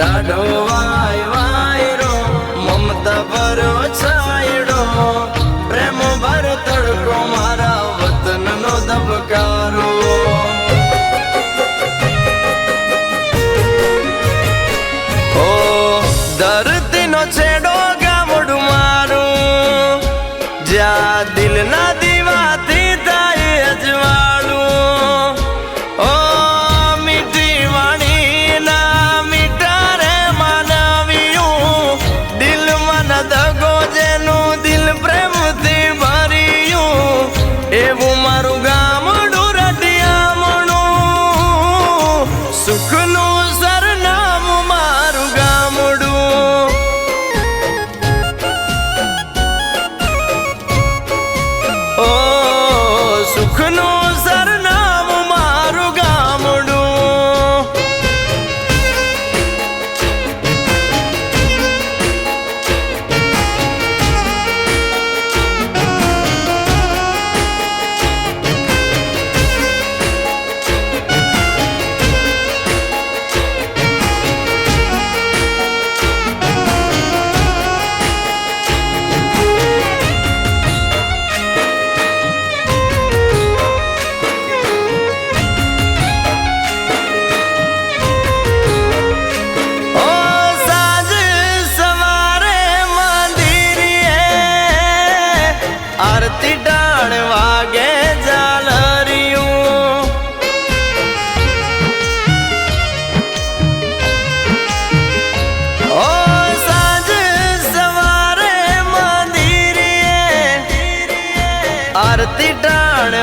I know એવું મારું ગામડું રટિયામણું સુખ આરતી ડાણ વાગે જાલરિયું ઓ સાંજ સવારે મંદિરે આરતી ડાણ